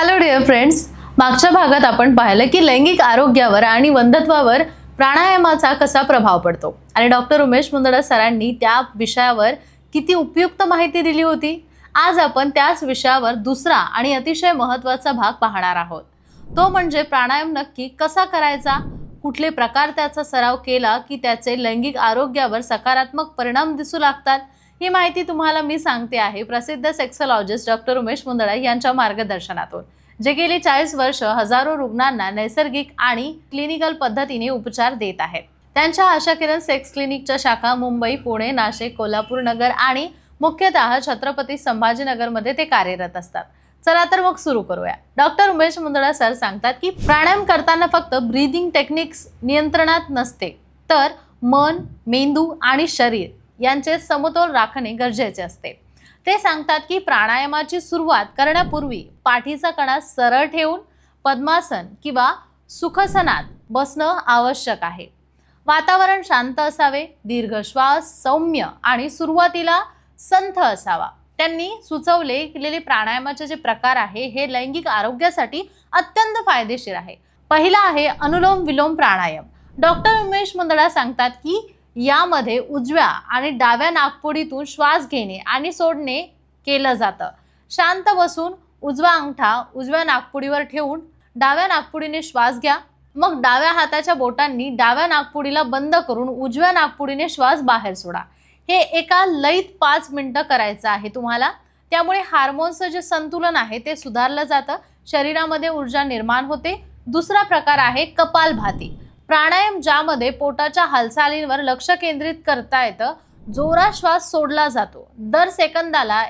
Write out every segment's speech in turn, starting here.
Hello dear friends मागच्या भागात आपण पाहिलं की लैंगिक आरोग्यावर आणि वंधत्वावर प्राणायामाचा कसा प्रभाव पडतो. आणि डॉक्टर उमेश मुंदडा सरांनी त्या विषयावर किती उपयुक्त माहिती दिली होती? आज आपण त्याच विषयावर दुसरा आणि अतिशय महत्त्वाचा भाग पाहणार आहोत. तो म्हणजे प्राणायाम नक्की कसा करायचा? कुठले प्रकार त्याचा सराव केला की त्याचे लैंगिक आरोग्यावर सकारात्मक परिणाम दिसू लागतात? ही माहिती तुम्हाला मी सांगते आहे. प्रसिद्ध सेक्सॉलॉजिस्ट डॉक्टर उमेश मुंदडा यांच्या मार्गदर्शनातून. जे गेली चाळीस वर्ष हजारो रुग्णांना नैसर्गिक आणि क्लिनिकल पद्धतीने उपचार देत आहेत. त्यांच्या आशा किरण सेक्स क्लिनिकच्या शाखा मुंबई पुणे नाशिक कोल्हापूर नगर आणि मुख्यतः छत्रपती संभाजीनगरमध्ये ते कार्यरत असतात. चला तर मग सुरू करूया. डॉक्टर उमेश मुंदडा सर सांगतात की प्राणायाम करताना फक्त ब्रीदिंग टेक्निक्स नियंत्रणात नसते तर मन मेंदू आणि शरीर यांचे समतोल राखणे गरजेचे असते. ते सांगतात की प्राणायामाची सुरुवात करण्यापूर्वी पाठीचा कणा सरळ ठेवून पद्मासन किंवा सुखसनात बसणं आवश्यक आहे. वातावरण शांत असावे दीर्घ श्वास सौम्य आणि सुरुवातीला संथ असावा. त्यांनी सुचवले केलेले प्राणायामाचे जे प्रकार आहे हे लैंगिक आरोग्यासाठी अत्यंत फायदेशीर आहे. पहिला आहे अनुलोम विलोम प्राणायाम. डॉक्टर उमेश मुंदडा सांगतात की यामध्ये उजव्या आणि डाव्या नागपुडीतून श्वास घेणे आणि सोडणे केलं जातं. शांत बसून उजवा अंगठा उजव्या नागपुडीवर ठेवून डाव्या नागपुडीने श्वास घ्या. मग डाव्या हाताच्या बोटांनी डाव्या नागपुडीला बंद करून उजव्या नागपुडीने श्वास बाहेर सोडा. हे एका लईत पाच मिनटं करायचं आहे तुम्हाला. त्यामुळे हार्मोन्सचं जे संतुलन आहे ते सुधारलं जातं. शरीरामध्ये ऊर्जा निर्माण होते. दुसरा प्रकार आहे कपालभाती. प्राणायाम ज्यामध्ये पोटाच्या हालचालींवर लक्ष केंद्रित करता येतं जोरात श्वास सोडला जातो. दर सेकंदाला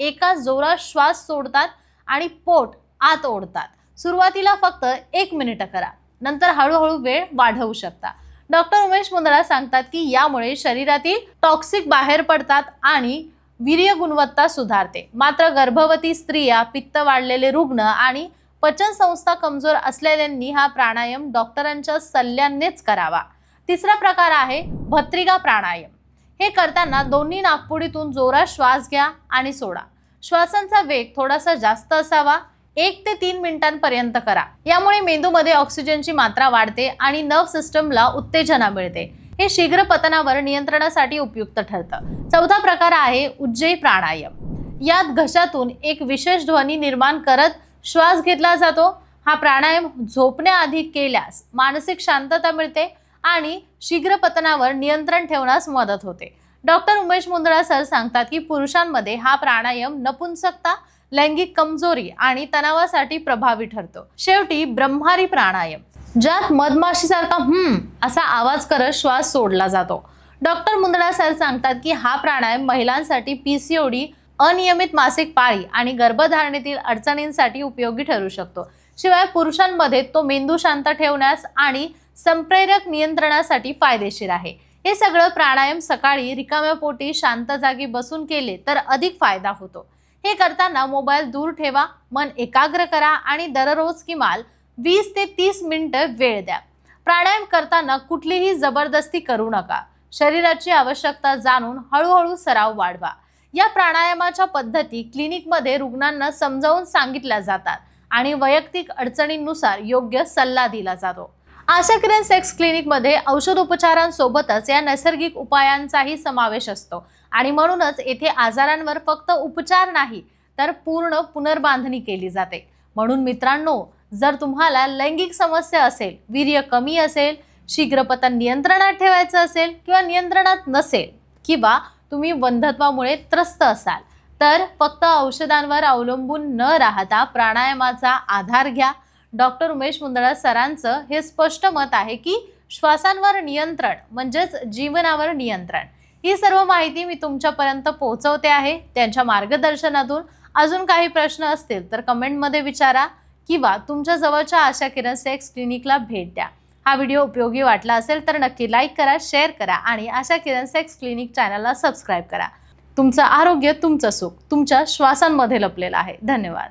एका जोरात श्वास सोडतात आणि पोट आत ओढतात. सुरुवातीला फक्त एक मिनिट करा. नंतर हळूहळू वेळ वाढवू शकता. डॉक्टर उमेश मुंदडा सांगतात की यामुळे शरीरातील टॉक्सिक बाहेर पडतात आणि वीर्य गुणवत्ता सुधारते. मात्र गर्भवती स्त्रिया पित्त वाढलेले रुग्ण आणि पचन संस्था कमजोर असलेल्यांनी हा प्राणायाम डॉक्टरांच्या सल्ल्यानेच करावा. तिसरा प्रकार आहे भत्रिका प्राणायाम. हे करताना दोन्ही नागपुडीतून जोरात श्वास घ्या आणि सोडा. श्वासांचा वेग थोडासा जास्त असावा. एक ते तीन मिनिटांपर्यंत करा. यामुळे मेंदूमध्ये ऑक्सिजनची मात्रा वाढते आणि नर्व सिस्टमला उत्तेजना मिळते. हे शीघ्र पतनावर नियंत्रणासाठी उपयुक्त ठरतं. चौथा प्रकार आहे उज्जयी प्राणायाम. यात घशातून एक विशेष ध्वनी निर्माण करत श्वास घेतला जातो. हा प्राणायाम झोपण्याआधी केल्यास मानसिक शांतता मिळते आणि शीघ्र पतनावर नियंत्रण ठेवण्यास मदत होते. डॉक्टर उमेश मुंदळा सर सांगतात की पुरुषांमध्ये हा प्राणायाम नपुंसकता लैंगिक कमजोरी आणि तणावासाठी प्रभावी ठरतो. शेवटी ब्रह्मारी प्राणायाम ज्यात मधमाशीसारखा हम्म असा आवाज करत श्वास सोडला जातो. डॉक्टर मुंदळा सर सांगतात की हा प्राणायाम महिलांसाठी पीसीओडी अनियमित मासिक पाळी आणि गर्भधारणेतील अडचणींसाठी उपयोगी ठरू शकतो. शिवाय पुरुषांमध्ये तो मेंदू शांत ठेवण्यास आणि संप्रेरक नियंत्रणासाठी फायदेशीर आहे. हे सगळं प्राणायाम सकाळी रिकाम्या पोटी शांत जागी बसून केले तर अधिक फायदा होतो. हे करताना मोबाईल दूर ठेवा मन एकाग्र करा आणि दररोज किमान वीस ते तीस मिनटं वेळ द्या. प्राणायाम करताना कुठलीही जबरदस्ती करू नका. शरीराची आवश्यकता जाणून हळूहळू सराव वाढवा. या प्राणायामाच्या पद्धती क्लिनिकमध्ये रुग्णांना समजावून सांगितल्या जातात आणि वैयक्तिक अडचणींनुसार योग्य सल्ला दिला जातो. आशा किरण सेक्स क्लिनिकमध्ये औषध उपचारांसोबतच या नैसर्गिक उपायांचाही समावेश असतो आणि म्हणूनच येथे आजारांवर फक्त उपचार नाही तर पूर्ण पुनर्बांधणी केली जाते. म्हणून मित्रांनो जर तुम्हाला लैंगिक समस्या असेल वीर्य कमी असेल शीघ्रपतन नियंत्रणात ठेवायचं असेल किंवा नियंत्रणात नसेल किंवा तुम्ही वंधत्वामुळे त्रस्त असाल. तर फक्त औषधांवर अवलंबून न राहता प्राणायामाचा आधार घ्या. डॉक्टर उमेश मुंदळा सरांचं हे स्पष्ट मत आहे की श्वासांवर नियंत्रण म्हणजेच जीवनावर नियंत्रण. ही सर्व माहिती मी तुमच्यापर्यंत पोहोचवते आहे. त्यांच्या मार्गदर्शनातून अजून काही प्रश्न असतील तर कमेंटमध्ये विचारा किंवा तुमच्या जवळच्या आशा किरण सेक्स क्लिनिकला भेट द्या. हा व्हिडिओ उपयोगी वाटला असेल तर नक्की लाईक करा शेअर करा आणि आशा किरण सेक्स क्लिनिक चॅनलला सबस्क्राईब करा. तुमचं आरोग्य तुमचं सुख तुमच्या श्वासांमध्ये लपलेलं आहे. धन्यवाद.